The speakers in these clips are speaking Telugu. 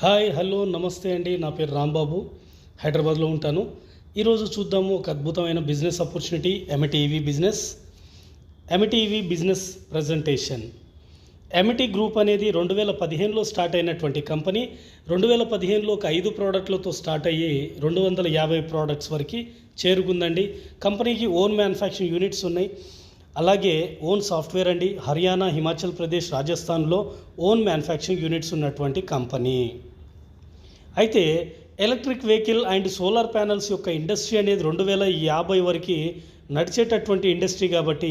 హాయ్ హలో నమస్తే అండి. నా పేరు రాంబాబు. హైదరాబాద్లో ఉంటాను. ఈరోజు చూద్దాము ఒక అద్భుతమైన business opportunity MTV business MTV business presentation MT group అనేది రెండు వేల పదిహేనులో స్టార్ట్ అయినటువంటి కంపెనీ రెండు వేల పదిహేనులో ఒక ఐదు ప్రోడక్ట్లతో స్టార్ట్ అయ్యి రెండు వందల యాభై ప్రోడక్ట్స్ వరకు చేరుకుందండి. కంపెనీకి ఓన్ మ్యానుఫ్యాక్చరింగ్ యూనిట్స్ ఉన్నాయి. అలాగే ఓన్ సాఫ్ట్వేర్ అండి. హర్యానా హిమాచల్ ప్రదేశ్ రాజస్థాన్లో ఓన్ మ్యానుఫ్యాక్చరింగ్ యూనిట్స్ ఉన్నటువంటి కంపెనీ అయితే electric vehicle and solar panels యొక్క ఇండస్ట్రీ అనేది రెండు వేల యాభై వరకు నడిచేటటువంటి ఇండస్ట్రీ కాబట్టి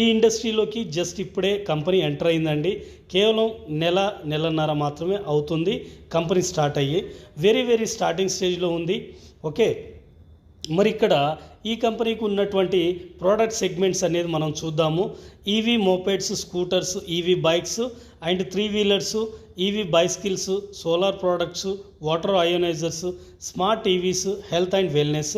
ఈ ఇండస్ట్రీలోకి జస్ట్ ఇప్పుడే కంపెనీ ఎంటర్ అయిందండి. కేవలం నెల నెలన్నర మాత్రమే అవుతుంది కంపెనీ స్టార్ట్ అయ్యి. వెరీ వెరీ స్టార్టింగ్ స్టేజ్లో ఉంది. ఓకే మరి ఇక్కడ ఈ కంపెనీకి ఉన్నటువంటి ప్రోడక్ట్ సెగ్మెంట్స్ అనేది మనం చూద్దాము. EV mopeds scooters EV bikes and three wheelers EV bicycles solar products water ionizers smart TVs health and wellness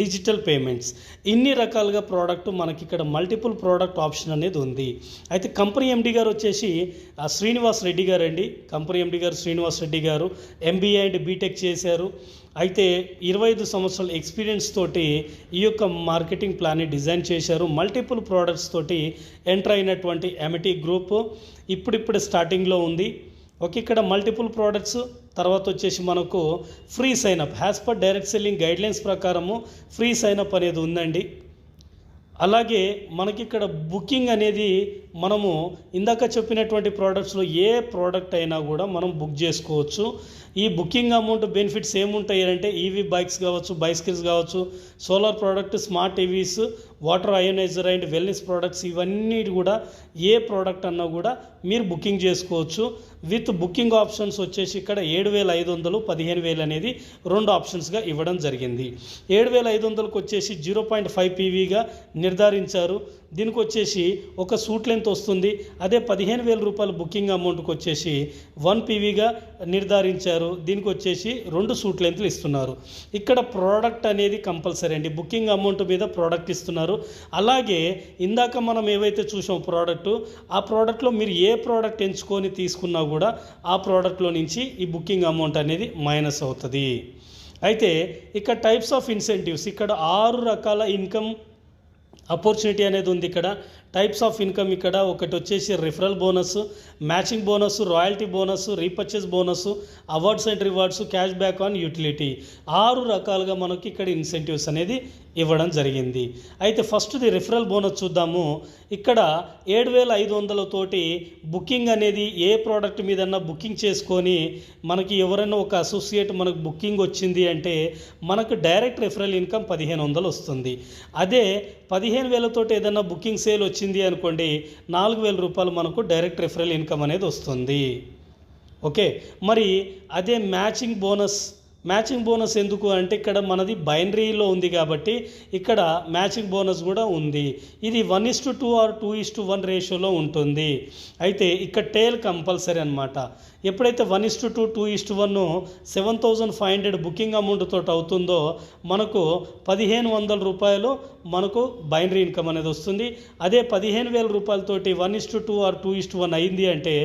digital payments ఇన్ని రకాలుగా ప్రోడక్ట్ మనకి ఇక్కడ మల్టిపుల్ ప్రోడక్ట్ ఆప్షన్ అనేది ఉంది. అయితే కంపెనీ ఎండి గారు వచ్చేసి ఆ, శ్రీనివాస్ రెడ్డి గారు అండి కంపెనీ ఎండి గారు శ్రీనివాస్ రెడ్డి గారు ఎంబీఏ అండ్ బీటెక్ చేశారు. అయితే ఇరవై ఐదు సంవత్సరాల ఎక్స్పీరియన్స్ తోటి ఈ యొక్క మార్కెటింగ్ ప్లాన్ని డిజైన్ చేశారు. మల్టిపుల్ ప్రోడక్ట్స్ తోటి ఎంటర్ అయినటువంటి ఎమిటీ గ్రూప్ ఇప్పుడిప్పుడు స్టార్టింగ్లో ఉంది. ఓకే ఇక్కడ మల్టిపుల్ ప్రోడక్ట్స్ తర్వాత వచ్చేసి మనకు free sign up as per direct selling guidelines ప్రకారము ఫ్రీ సైనప్ అనేది ఉందండి. అలాగే మనకి ఇక్కడ బుకింగ్ అనేది మనము ఇందాక చెప్పినటువంటి ప్రోడక్ట్స్లో ఏ ప్రోడక్ట్ అయినా కూడా మనం బుక్ చేసుకోవచ్చు. ఈ బుకింగ్ అమౌంట్ బెనిఫిట్స్ ఏముంటాయి అంటే ఈవీ బైక్స్ కావచ్చు బైస్కిల్స్ కావచ్చు solar product smart TVs water ionizer and wellness products ఇవన్నీ కూడా ఏ ప్రోడక్ట్ అన్నా కూడా మీరు బుకింగ్ చేసుకోవచ్చు. విత్ బుకింగ్ ఆప్షన్స్ వచ్చేసి ఇక్కడ ఏడు వేల ఐదు వందలు పదిహేను వేలు అనేది రెండు ఆప్షన్స్గా ఇవ్వడం జరిగింది. ఏడు వేల ఐదు వందలకు వచ్చేసి జీరో పాయింట్ ఫైవ్ పీవీగా నిర్ధారించారు. దీనికి వచ్చేసి ఒక సూట్ లెంత్ వస్తుంది. అదే పదిహేను వేల రూపాయల బుకింగ్ అమౌంట్కి వచ్చేసి వన్ పీవీగా నిర్ధారించారు. దీనికి వచ్చేసి రెండు సూట్ లెంత్లు ఇస్తున్నారు. ఇక్కడ ప్రోడక్ట్ అనేది కంపల్సరీ అండి. బుకింగ్ అమౌంట్ మీద ప్రోడక్ట్ ఇస్తున్నారు. అలాగే ఇందాక మనం ఏవైతే చూసాం ప్రోడక్ట్ ఆ ప్రోడక్ట్లో మీరు ఏ ప్రోడక్ట్ ఎంచుకొని తీసుకున్నా కూడా ఆ ప్రోడక్ట్లో నుంచి ఈ బుకింగ్ అమౌంట్ అనేది మైనస్ అవుతుంది. అయితే ఇక్కడ టైప్స్ ఆఫ్ ఇన్సెంటివ్స్ ఇక్కడ ఆరు రకాల ఇన్కమ్ ఆపర్చునిటీ అనేది ఉంది ఇక్కడ. టైప్స్ ఆఫ్ ఇన్కమ్ ఇక్కడ ఒకటి వచ్చేసి referral bonus matching bonus royalty bonus repurchase bonus awards and rewards cash back on utility ఆరు రకాలుగా మనకి ఇక్కడ ఇన్సెంటివ్స్ అనేది ఇవ్వడం జరిగింది. అయితే ఫస్ట్ది రిఫరల్ బోనస్ చూద్దాము. ఇక్కడ ఏడు వేల ఐదు వందలతోటి బుకింగ్ అనేది ఏ ప్రోడక్ట్ మీదన్నా బుకింగ్ చేసుకొని మనకి ఎవరైనా ఒక అసోసియేట్ మనకు బుకింగ్ వచ్చింది అంటే మనకు డైరెక్ట్ రిఫరల్ ఇన్కమ్ పదిహేను వందలు వస్తుంది. అదే పదిహేను వేలతోటి ఏదైనా బుకింగ్ సేల్ వచ్చింది అనుకోండి నాలుగు వేల రూపాయలు మనకు డైరెక్ట్ రిఫరల్ ఇన్కమ్ అనేది వస్తుంది. ఓకే? మరి అదే మ్యాచింగ్ బోనస్ మ్యాచింగ్ బోనస్ ఎందుకు అంటే ఇక్కడ మనది బైనరీలో ఉంది కాబట్టి ఇక్కడ మ్యాచింగ్ బోనస్ కూడా ఉంది. ఇది one is to two or two is to one రేషియోలో ఉంటుంది. అయితే ఇక్కడ టేల్ కంపల్సరీ అనమాట ఎప్పుడైతే one is to two two is to one seven thousand five hundred booking amount తోటి అవుతుందో మనకు పదిహేను వందల రూపాయలు మనకు బైనరీ ఇన్కమ్ అనేది వస్తుంది. అదే పదిహేను వేల రూపాయలతోటి one is to two or two is to one అయింది అంటే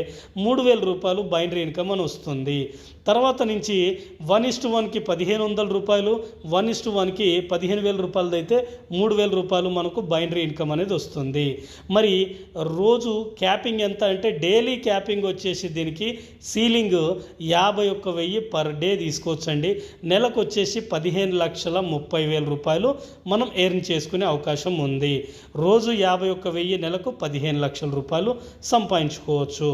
మూడు వేల రూపాయలు బైనరీ ఇన్కమ్ అని వస్తుంది. తర్వాత నుంచి వన్ ఇస్ టు వన్కి పదిహేను వందల రూపాయలు వన్ ఇస్ టు వన్కి పదిహేను వేల రూపాయలది అయితే మూడు వేల రూపాయలు మనకు బైనరీ ఇన్కమ్ అనేది వస్తుంది. మరి రోజు క్యాపింగ్ ఎంత అంటే డైలీ క్యాపింగ్ వచ్చేసి దీనికి సీలింగ్ యాభై ఒక్క వెయ్యి పర్ డే తీసుకోవచ్చండి. నెలకు వచ్చేసి పదిహేను లక్షల ముప్పై వేల రూపాయలు మనం ఎర్న్ చేసుకునే అవకాశం ఉంది. రోజు యాభై ఒక్క వెయ్యి నెలకు పదిహేను లక్షల రూపాయలు సంపాదించుకోవచ్చు.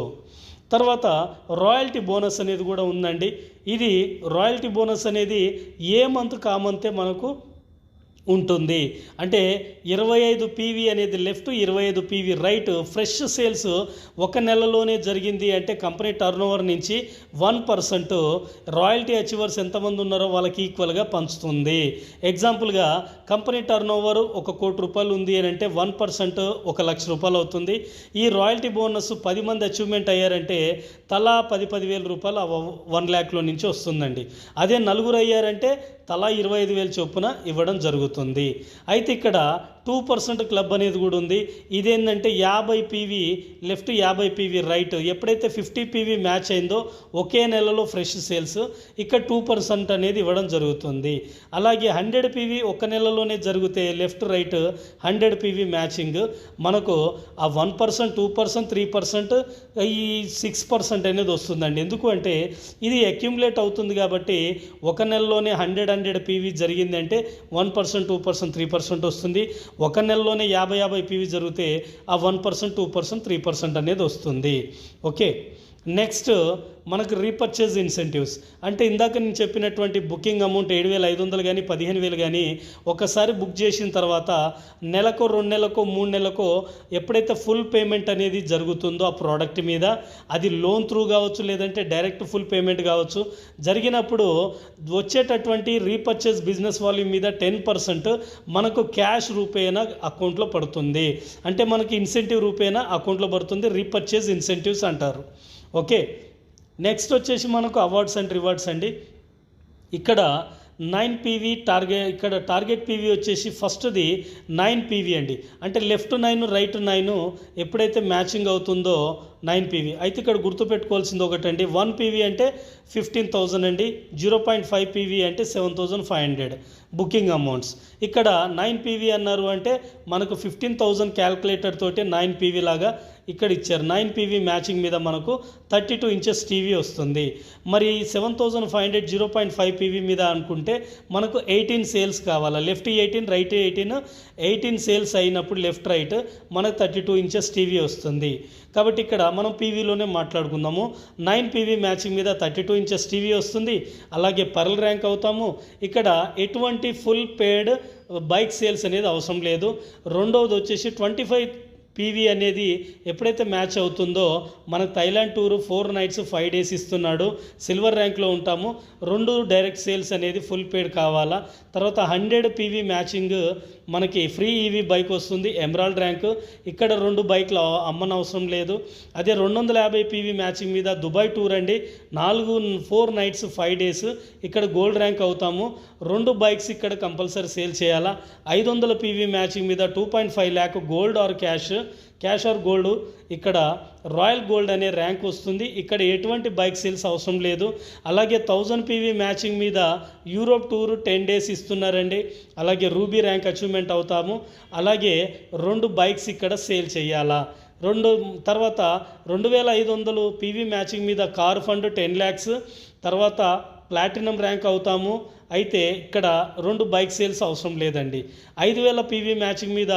తర్వాత రాయల్టీ బోనస్ అనేది కూడా ఉందండి. ఇది రాయల్టీ బోనస్ అనేది ఏ మంత్ కామంతే మనకు ఉంటుంది. అంటే ఇరవై ఐదు పీవీ అనేది లెఫ్ట్ ఇరవై ఐదు పీవీ రైట్ ఫ్రెష్ సేల్స్ ఒక నెలలోనే జరిగింది. అంటే కంపెనీ టర్న్ ఓవర్ నుంచి వన్ పర్సెంట్ రాయల్టీ అచీవర్స్ ఎంతమంది ఉన్నారో వాళ్ళకి ఈక్వల్గా పంచుతుంది. ఎగ్జాంపుల్గా కంపెనీ టర్నోవర్ ఒక కోటి రూపాయలు ఉంది అని అంటే వన్ పర్సెంట్ ఒక లక్ష రూపాయలు అవుతుంది. ఈ రాయల్టీ బోనస్ పది మంది అచీవ్మెంట్ అయ్యారంటే తలా పది పదివేల రూపాయలు వన్ ల్యాక్లో నుంచి వస్తుందండి. అదే నలుగురు అయ్యారంటే తలా ఇరవై ఐదు వేలు చొప్పున ఇవ్వడం జరుగుతుంది. అయితే ఇక్కడ టూ పర్సెంట్ క్లబ్ అనేది కూడా ఉంది. ఇదేంటంటే యాభై పీవీ లెఫ్ట్ యాభై పీవీ రైట్. ఎప్పుడైతే ఫిఫ్టీ పీవీ మ్యాచ్ అయిందో ఒకే నెలలో ఫ్రెష్ సేల్స్. ఇక్కడ టూ పర్సెంట్ అనేది ఇవ్వడం జరుగుతుంది. అలాగే హండ్రెడ్ పీవీ ఒక నెలలోనే జరిగితే left right hundred PV matching. మనకు ఆ one percent two percent three percent ఈ సిక్స్ పర్సెంట్ అనేది వస్తుందండి. ఎందుకు అంటే ఇది అక్యుములేట్ అవుతుంది కాబట్టి ఒక నెలలోనే హండ్రెడ్ హండ్రెడ్ పీవీ జరిగిందంటే one percent two percent three percent వస్తుంది. ఒక నెలలోనే యాభై యాభై పీవీ జరిగితే ఆ one percent two percent three percent అనేది వస్తుంది. ఓకే? నెక్స్ట్ మనకు రీపర్చేజ్ ఇన్సెంటివ్స్ అంటే ఇందాక నేను చెప్పినటువంటి బుకింగ్ అమౌంట్ ఏడు వేల ఐదు వందలు కానీ పదిహేను వేలు కానీ ఒకసారి బుక్ చేసిన తర్వాత నెలకో రెండు నెలకో మూడు నెలకో ఎప్పుడైతే ఫుల్ పేమెంట్ అనేది జరుగుతుందో ఆ ప్రోడక్ట్ మీద అది లోన్ త్రూ కావచ్చు లేదంటే డైరెక్ట్ ఫుల్ పేమెంట్ కావచ్చు జరిగినప్పుడు వచ్చేటటువంటి రీపర్చేజ్ బిజినెస్ వాల్యూమ్ మీద టెన్ పర్సెంట్ మనకు క్యాష్ రూపేణ అకౌంట్లో పడుతుంది. అంటే మనకి ఇన్సెంటివ్ రూపేణ అకౌంట్లో పడుతుంది రీపర్చేజ్ ఇన్సెంటివ్స్ అంటారు. ఓకే. నెక్స్ట్ వచ్చేసి మనకు అవార్డ్స్ అండ్ రివార్డ్స్ అండి. ఇక్కడ నైన్ పీవీ టార్గెట్ ఇక్కడ టార్గెట్ పీవీ వచ్చేసి ఫస్ట్ది నైన్ పీవీ అండి. అంటే లెఫ్ట్ నైన్ రైట్ నైన్ ఎప్పుడైతే మ్యాచింగ్ అవుతుందో నైన్ పీవీ. అయితే ఇక్కడ గుర్తుపెట్టుకోవాల్సింది ఒకటండి. వన్ పీవీ అంటే ఫిఫ్టీన్ థౌజండ్ అండి. జీరో పాయింట్ ఫైవ్ పీవీ అంటే seven thousand five hundred booking amounts. ఇక్కడ నైన్ పీవీ అన్నారు అంటే మనకు ఫిఫ్టీన్ థౌజండ్ క్యాల్కులేటర్ తోటి నైన్ పీవీ లాగా ఇక్కడ ఇచ్చారు. నైన్ పీవీ మ్యాచింగ్ మీద మనకు థర్టీ టూ ఇంచెస్ టీవీ వస్తుంది. మరి seven thousand five hundred zero point five PV మీద అనుకుంటే మనకు ఎయిటీన్ సేల్స్ కావాలా? Left eighteen right eighteen eighteen sales అయినప్పుడు లెఫ్ట్ రైట్ మనకు థర్టీ టూ ఇంచెస్ టీవీ వస్తుంది. కాబట్టి ఇక్కడ మనం పీవీలోనే మాట్లాడుకుందాము. నైన్ పీవీ మ్యాచింగ్ మీద థర్టీ టూ ఇంచెస్ టీవీ వస్తుంది. అలాగే పర్ల్ ర్యాంక్ అవుతాము. ఇక్కడ ఎటువంటి ఫుల్ పేడ్ బైక్ సేల్స్ అనేది అవసరం లేదు. రెండవది వచ్చేసి ట్వంటీ ఫైవ్ పీవీ అనేది ఎప్పుడైతే మ్యాచ్ అవుతుందో మన Thailand tour four nights five days ఇస్తున్నాడు. సిల్వర్ ర్యాంక్లో ఉంటాము. రెండు డైరెక్ట్ సేల్స్ అనేది ఫుల్ పేడ్ కావాలా? తర్వాత హండ్రెడ్ పీవీ మ్యాచింగ్ మనకి ఫ్రీ ఈవీ బైక్ వస్తుంది ఎమరాల్డ్ ర్యాంక్ ఇక్కడ రెండు బైక్లు అమ్మని అవసరం లేదు. అదే రెండు వందల యాభై పీవీ మ్యాచింగ్ మీద దుబాయ్ టూర్ అండి. నాలుగు ఫోర్ నైట్స్ ఫైవ్ డేస్ ఇక్కడ గోల్డ్ ర్యాంక్ అవుతాము. రెండు బైక్స్ ఇక్కడ కంపల్సరీ సేల్ చేయాలా. ఐదు వందల పీవీ మ్యాచింగ్ మీద two point five lakh gold or cash. Cash or gold ఇక్కడ రాయల్ గోల్డ్ అనే ర్యాంక్ వస్తుంది. ఇక్కడ ఎటువంటి బైక్ సేల్స్ అవసరం లేదు. అలాగే థౌజండ్ పీవీ మ్యాచింగ్ మీద యూరోప్ టూర్ టెన్ డేస్ ఇస్తున్నారండి. అలాగే రూబీ ర్యాంక్ అచీవ్మెంట్ అవుతాము. అలాగే రెండు బైక్స్ ఇక్కడ సేల్ చేయాలా? రెండు తర్వాత రెండు వేల ఐదు వందలు పీవీ మ్యాచింగ్ మీద కారు ఫండ్ టెన్ ల్యాక్స్ తర్వాత ప్లాటినం ర్యాంక్ అవుతాము. అయితే ఇక్కడ రెండు బైక్ సేల్స్ అవసరం లేదండి. ఐదు వేల పీవీ మ్యాచింగ్ మీద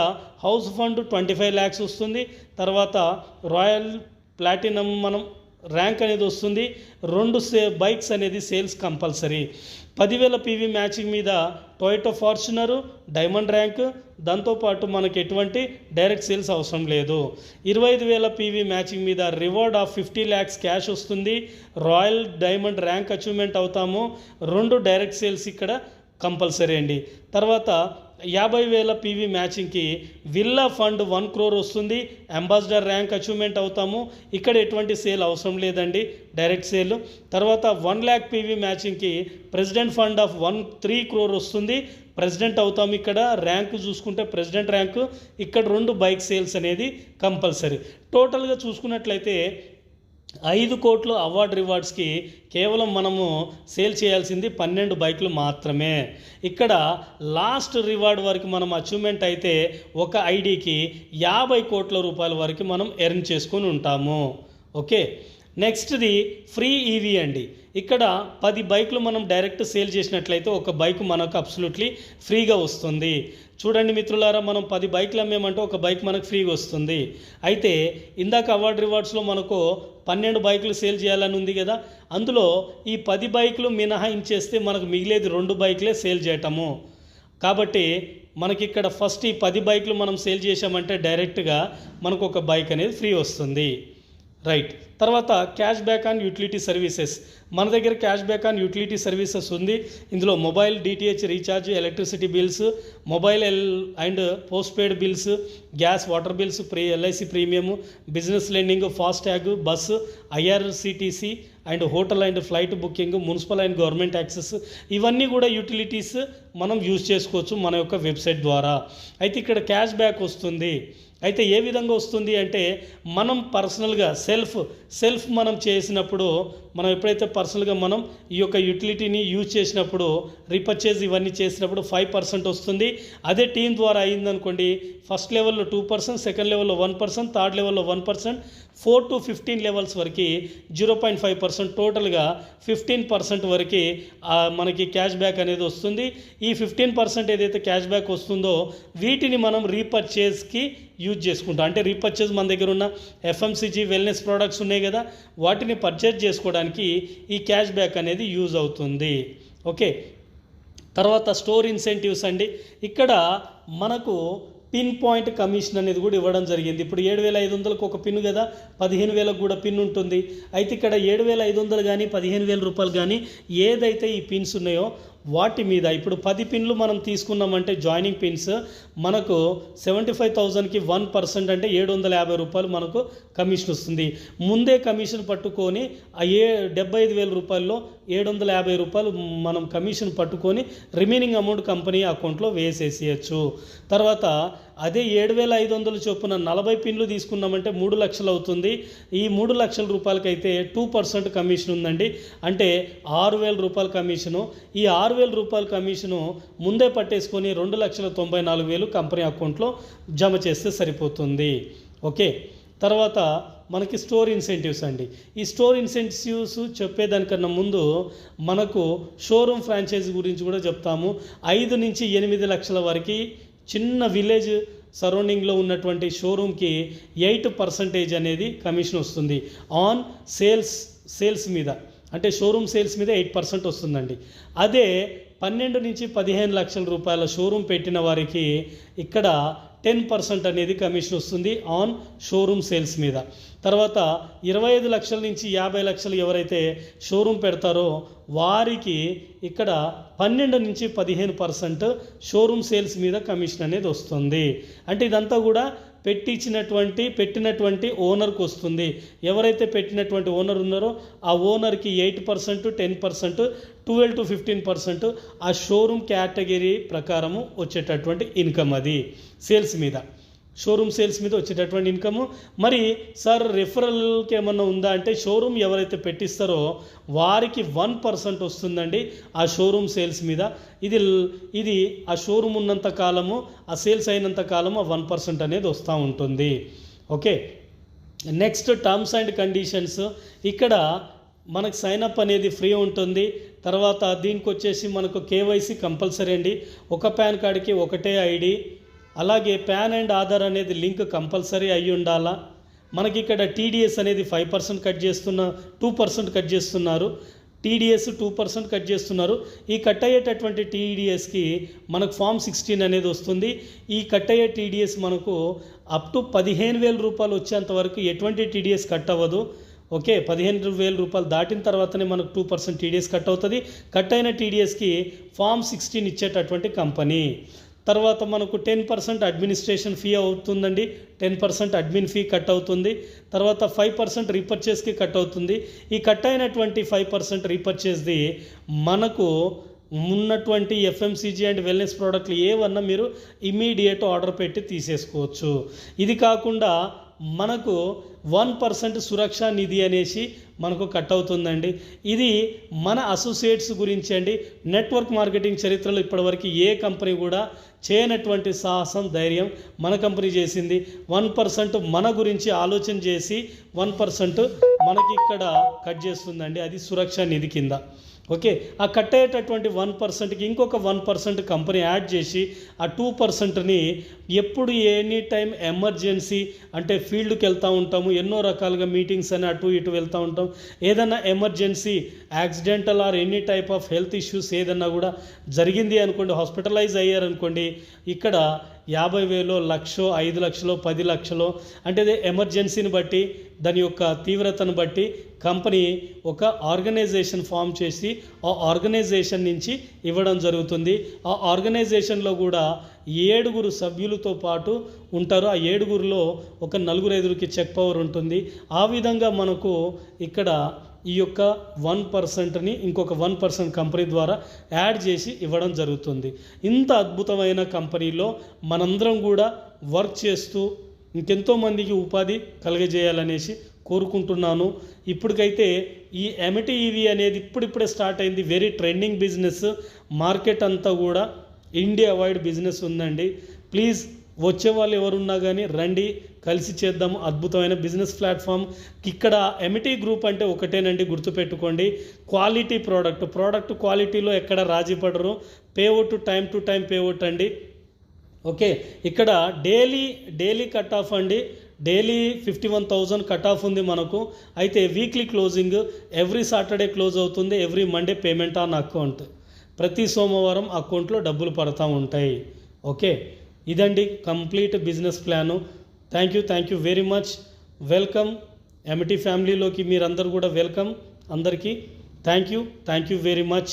house fund twenty five lakhs వస్తుంది. తర్వాత రాయల్ ప్లాటినం మనం ర్యాంక్ అనేది వస్తుంది. రెండు సే బైక్స్ అనేది సేల్స్ కంపల్సరీ. పదివేల పీవీ మ్యాచింగ్ మీద టొయోటో ఫార్చునరు డైమండ్ ర్యాంక్. దాంతోపాటు మనకి ఎటువంటి డైరెక్ట్ సేల్స్ అవసరం లేదు. ఇరవై ఐదు వేల పీవీ మ్యాచింగ్ మీద reward of fifty lakhs cash వస్తుంది. రాయల్ డైమండ్ ర్యాంక్ అచీవ్మెంట్ అవుతాము. రెండు డైరెక్ట్ సేల్స్ ఇక్కడ కంపల్సరీ అండి. తర్వాత యాభై వేల పీవీ మ్యాచింగ్కి విల్లా ఫండ్ వన్ క్రోర్ వస్తుంది. అంబాసిడర్ ర్యాంక్ అచీవ్మెంట్ అవుతాము. ఇక్కడ ఎటువంటి సేల్ అవసరం లేదండి. Direct sale. తర్వాత one lakh PV మ్యాచింగ్కి president fund of one three crore వస్తుంది. ప్రెసిడెంట్ అవుతాం ఇక్కడ. ర్యాంకు చూసుకుంటే ప్రెసిడెంట్ ర్యాంకు. ఇక్కడ రెండు బైక్ సేల్స్ అనేది కంపల్సరీ. టోటల్గా చూసుకున్నట్లయితే ఐదు కోట్లు అవార్డ్ రివార్డ్స్కి కేవలం మనము సేల్ చేయాల్సింది పన్నెండు బైకులు మాత్రమే. ఇక్కడ లాస్ట్ రివార్డ్ వరకు మనం అచీవ్మెంట్ అయితే ఒక ఐడికి యాభై కోట్ల రూపాయల వరకు మనం ఎర్న్ చేసుకొని ఉంటాము. ఓకే? నెక్స్ట్ది ఫ్రీ ఈవీ అండి. ఇక్కడ పది బైకులు మనం డైరెక్ట్ సేల్ చేసినట్లయితే ఒక బైక్ మనకు అబ్సల్యూట్లీ ఫ్రీగా వస్తుంది. చూడండి మిత్రులారా మనం పది బైక్లు అమ్మేమంటే ఒక బైక్ మనకు ఫ్రీగా వస్తుంది. అయితే ఇందాక అవార్డ్ రివార్డ్స్లో మనకు పన్నెండు బైకులు సేల్ చేయాలని ఉంది కదా అందులో ఈ పది బైకులు మినహాయించేస్తే మనకు మిగిలేది రెండు బైకులే సేల్ చేయటము. కాబట్టి మనకి ఇక్కడ ఫస్ట్ ఈ పది బైకులు మనం సేల్ చేసామంటే డైరెక్ట్గా మనకు ఒక బైక్ అనేది ఫ్రీ వస్తుంది. రైట్ తర్వాత cash back on utility services మన దగ్గర cash back on utility services ఉంది. ఇందులో mobile DTH recharge electricity bills mobile L and post paid bills gas water bills pre LIC premium business lending fast tag bus IRCTC and hotel and flight booking municipal and government access ఇవన్నీ కూడా యూటిలిటీస్ మనం యూజ్ చేసుకోవచ్చు మన యొక్క వెబ్సైట్ ద్వారా. అయితే ఇక్కడ క్యాష్ బ్యాక్ వస్తుంది. అయితే ఏ విధంగా వస్తుంది అంటే మనం పర్సనల్గా సెల్ఫ్ సెల్ఫ్ మనం చేసినప్పుడు మనం ఎప్పుడైతే పర్సనల్గా మనం ఈ యొక్క యూటిలిటీని యూజ్ చేసినప్పుడు రీపర్చేజ్ ఇవన్నీ చేసినప్పుడు ఫైవ్ పర్సెంట్ వస్తుంది. అదే టీం ద్వారా అయిందనుకోండి ఫస్ట్ లెవెల్లో టూ పర్సెంట్ సెకండ్ లెవెల్లో వన్ పర్సెంట్ థర్డ్ లెవెల్లో one percent four to fifteen levels వరకు జీరో పాయింట్ ఫైవ్ పర్సెంట్ టోటల్గా ఫిఫ్టీన్ పర్సెంట్ వరకు మనకి క్యాష్ బ్యాక్ అనేది వస్తుంది. ఈ ఫిఫ్టీన్ పర్సెంట్ ఏదైతే క్యాష్ బ్యాక్ వస్తుందో వీటిని మనం రీపర్చేజ్కి యూజ్ చేసుకుంటాం. అంటే రీపర్చేజ్ మన దగ్గర ఉన్న ఎఫ్ఎంసీజీ వెల్నెస్ ప్రోడక్ట్స్ ఉన్నాయి కదా వాటిని పర్చేజ్ చేసుకోవడానికి ఈ క్యాష్ బ్యాక్ అనేది యూజ్ అవుతుంది. ఓకే? తర్వాత స్టోర్ ఇన్సెంటివ్స్ అండి. ఇక్కడ మనకు పిన్ పాయింట్ కమిషన్ అనేది కూడా ఇవ్వడం జరిగింది. ఇప్పుడు ఏడు వేల ఐదు వందలకు ఒక పిన్ కదా పదిహేను వేలకు కూడా పిన్ ఉంటుంది. అయితే ఇక్కడ ఏడు వేల ఐదు వందలు కానీ పదిహేను వేల రూపాయలు కానీ ఏదైతే ఈ పిన్స్ ఉన్నాయో వాటి మీద ఇప్పుడు పది పిన్లు మనం తీసుకున్నామంటే జాయినింగ్ పిన్స్ మనకు సెవెంటీ ఫైవ్ థౌజండ్కి వన్ పర్సెంట్ అంటే ఏడు వందల యాభై రూపాయలు మనకు కమిషన్ వస్తుంది. ముందే కమిషన్ పట్టుకొని ఏ డెబ్బై ఐదు వేల రూపాయల్లో ఏడు వందల యాభై రూపాయలు మనం కమిషన్ పట్టుకొని రిమైనింగ్ అమౌంట్ కంపెనీ అకౌంట్లో వేసేసేయచ్చు. తర్వాత అదే ఏడు వేల ఐదు వందల చొప్పున నలభై పిన్లు తీసుకున్నామంటే మూడు లక్షలు అవుతుంది. ఈ మూడు లక్షల రూపాయలకైతే టూ పర్సెంట్ కమిషన్ ఉందండి. అంటే ఆరు వేల రూపాయల కమిషను. ఈ ఆరు వేల రూపాయల కమిషను ముందే పట్టేసుకొని రెండు లక్షల తొంభై నాలుగు వేలు కంపెనీ అకౌంట్లో జమ చేస్తే సరిపోతుంది. ఓకే? తర్వాత మనకి స్టోర్ ఇన్సెంటివ్స్ అండి. ఈ స్టోర్ ఇన్సెంటివ్స్ చెప్పేదానికన్నా ముందు మనకు షోరూమ్ ఫ్రాంచైజ్ గురించి కూడా చెప్తాము. ఐదు నుంచి ఎనిమిది లక్షల వరకు చిన్న విలేజ్ సరౌండింగ్లో ఉన్నటువంటి షోరూమ్కి ఎయిట్ పర్సంటేజ్ అనేది కమిషన్ వస్తుంది. ఆన్ సేల్స్ సేల్స్ మీద. అంటే షోరూమ్ సేల్స్ మీద ఎయిట్ పర్సెంట్ వస్తుందండి. అదే పన్నెండు నుంచి పదిహేను లక్షల రూపాయల షోరూమ్ పెట్టిన వారికి ఇక్కడ టెన్ పర్సెంట్ అనేది కమిషన్ వస్తుంది ఆన్ షోరూమ్ సేల్స్ మీద. తర్వాత ఇరవై ఐదు లక్షల నుంచి యాభై లక్షలు ఎవరైతే షోరూమ్ పెడతారో వారికి ఇక్కడ పన్నెండు నుంచి పదిహేను పర్సెంట్ షోరూమ్ సేల్స్ మీద కమిషన్ అనేది వస్తుంది. అంటే ఇదంతా కూడా పెట్టించినటువంటి పెట్టినటువంటి ఓనర్కి వస్తుంది. ఎవరైతే పెట్టినటువంటి ఓనర్ ఉన్నారో ఆ ఓనర్కి eight percent ten percent twelve to fifteen percent ఆ షోరూమ్ కేటగిరీ ప్రకారము వచ్చేటటువంటి ఇన్కమ్ అది. సేల్స్ మీద. షోరూమ్ సేల్స్ మీద వచ్చేటటువంటి ఇన్కమ్. మరి సార్ రిఫరల్కి ఏమన్నా ఉందా? అంటే షోరూమ్ ఎవరైతే పెట్టిస్తారో వారికి వన్ పర్సెంట్ వస్తుందండి ఆ షోరూమ్ సేల్స్ మీద. ఇది ఇది ఆ షోరూమ్ ఉన్నంత కాలము ఆ సేల్స్ అయినంత కాలము ఆ వన్ పర్సెంట్ అనేది వస్తూ ఉంటుంది. Okay? Next terms and conditions. ఇక్కడ మనకు సైన్ అప్ అనేది ఫ్రీ ఉంటుంది. తర్వాత దీనికి వచ్చేసి మనకు కేవైసీ కంపల్సరీ అండి. ఒక పాన్ కార్డ్కి ఒకటే ఐడి అలాగే పాన్ అండ్ ఆధార్ అనేది లింక్ కంపల్సరీ అయి ఉండాలా? మనకి ఇక్కడ టీడీఎస్ అనేది ఫైవ్ పర్సెంట్ కట్ చేస్తున్న టూ పర్సెంట్ కట్ చేస్తున్నారు. టీడీఎస్ టూ పర్సెంట్ కట్ చేస్తున్నారు. ఈ కట్ అయ్యేటటువంటి టీడీఎస్కి మనకు ఫామ్ సిక్స్టీన్ అనేది వస్తుంది. ఈ కట్ అయ్యే టీడీఎస్ మనకు అప్ టు పదిహేను వేల రూపాయలు వచ్చేంత వరకు ఎటువంటి టీడీఎస్ కట్ అవ్వదు. ఓకే పదిహేను వేల రూపాయలు దాటిన తర్వాతనే మనకు టూ పర్సెంట్ టీడీఎస్ కట్ అవుతుంది. కట్ అయిన టీడీఎస్కి ఫామ్ సిక్స్టీన్ ఇచ్చేటటువంటి కంపెనీ. తర్వాత మనకు టెన్ పర్సెంట్ అడ్మినిస్ట్రేషన్ ఫీ అవుతుందండి. Ten percent admin fee cut అవుతుంది. తర్వాత ఫైవ్ పర్సెంట్ రీపర్చేస్కి కట్ అవుతుంది. ఈ కట్ అయినటువంటి ఫైవ్ పర్సెంట్ రీపర్చేస్ది మనకు ఉన్నటువంటి ఎఫ్ఎంసీజీ అండ్ వెల్నెస్ ప్రోడక్ట్లు ఏవన్నా మీరు ఇమీడియట్ ఆర్డర్ పెట్టి తీసేసుకోవచ్చు. ఇది కాకుండా మనకు వన్ పర్సెంట్ సురక్ష నిధి అనేసి మనకు కట్ అవుతుందండి. ఇది మన అసోసియేట్స్ గురించి అండి. నెట్వర్క్ మార్కెటింగ్ చరిత్రలో ఇప్పటివరకు ఏ కంపెనీ కూడా చేయనటువంటి సాహసం ధైర్యం మన కంపెనీ చేసింది. వన్ పర్సెంట్ మన గురించి ఆలోచన చేసి వన్ పర్సెంట్ మనకి ఇక్కడ కట్ చేస్తుందండి. అది సురక్ష నిధి కింద. ఓకే? ఆ కట్ అయ్యేటటువంటి వన్ పర్సెంట్కి ఇంకొక వన్ పర్సెంట్ కంపెనీ యాడ్ చేసి ఆ టూ పర్సెంట్ని ఎప్పుడు ఎనీ టైం ఎమర్జెన్సీ అంటే ఫీల్డ్కి వెళ్తూ ఉంటాము ఎన్నో రకాలుగా మీటింగ్స్ అని అటు ఇటు వెళ్తూ ఉంటాం. ఏదైనా emergency accidental or any type of health issues ఏదన్నా కూడా జరిగింది అనుకోండి హాస్పిటలైజ్ అయ్యారనుకోండి ఇక్కడ యాభై వేలో లక్షో ఐదు లక్షలో పది లక్షలో. అంటే అదే ఎమర్జెన్సీని బట్టి దాని యొక్క తీవ్రతను బట్టి కంపెనీ ఒక ఆర్గనైజేషన్ ఫామ్ చేసి ఆ ఆర్గనైజేషన్ నుంచి ఇవ్వడం జరుగుతుంది. ఆ ఆర్గనైజేషన్లో కూడా ఏడుగురు సభ్యులతో పాటు ఉంటారు. ఆ ఏడుగురిలో ఒక నలుగురు ఐదుగురికి చెక్ పవర్ ఉంటుంది. ఆ విధంగా మనకు ఇక్కడ ఈ యొక్క వన్ పర్సెంట్ని ఇంకొక వన్ పర్సెంట్ కంపెనీ ద్వారా యాడ్ చేసి ఇవ్వడం జరుగుతుంది. ఇంత అద్భుతమైన కంపెనీలో మనందరం కూడా వర్క్ చేస్తూ ఇంకెంతో మందికి ఉపాధి కలగజేయాలనేసి కోరుకుంటున్నాను. ఇప్పటికైతే ఈ ఎమిటీఈవి అనేది ఇప్పుడిప్పుడే స్టార్ట్ అయింది. వెరీ ట్రెండింగ్ బిజినెస్ మార్కెట్ అంతా కూడా ఇండియా వైడ్ బిజినెస్ ఉందండి. ప్లీజ్ వచ్చే వాళ్ళు ఎవరున్నా కానీ రండి. కలిసి చేద్దాం అద్భుతమైన బిజినెస్ ప్లాట్ఫామ్. ఇక్కడ ఎమిటీ గ్రూప్ అంటే ఒకటేనండి గుర్తుపెట్టుకోండి. Quality product. ప్రోడక్ట్ క్వాలిటీలో ఎక్కడ రాజీ పడరు. Payout time to time payout అండి. ఓకే ఇక్కడ డైలీ డైలీ కట్ ఆఫ్ అండి. Daily fifty one thousand cut off ఉంది మనకు. అయితే weekly closing every Saturday close అవుతుంది every Monday payment on account. ప్రతి సోమవారం అకౌంట్లో డబ్బులు పడతా ఉంటాయి. ఓకే ఇదండి complete business plan. Thank you thank you very much. Welcome MT ఫ్యామిలీలోకి మీరందరూ కూడా వెల్కమ్ అందరికీ. Thank you thank you very much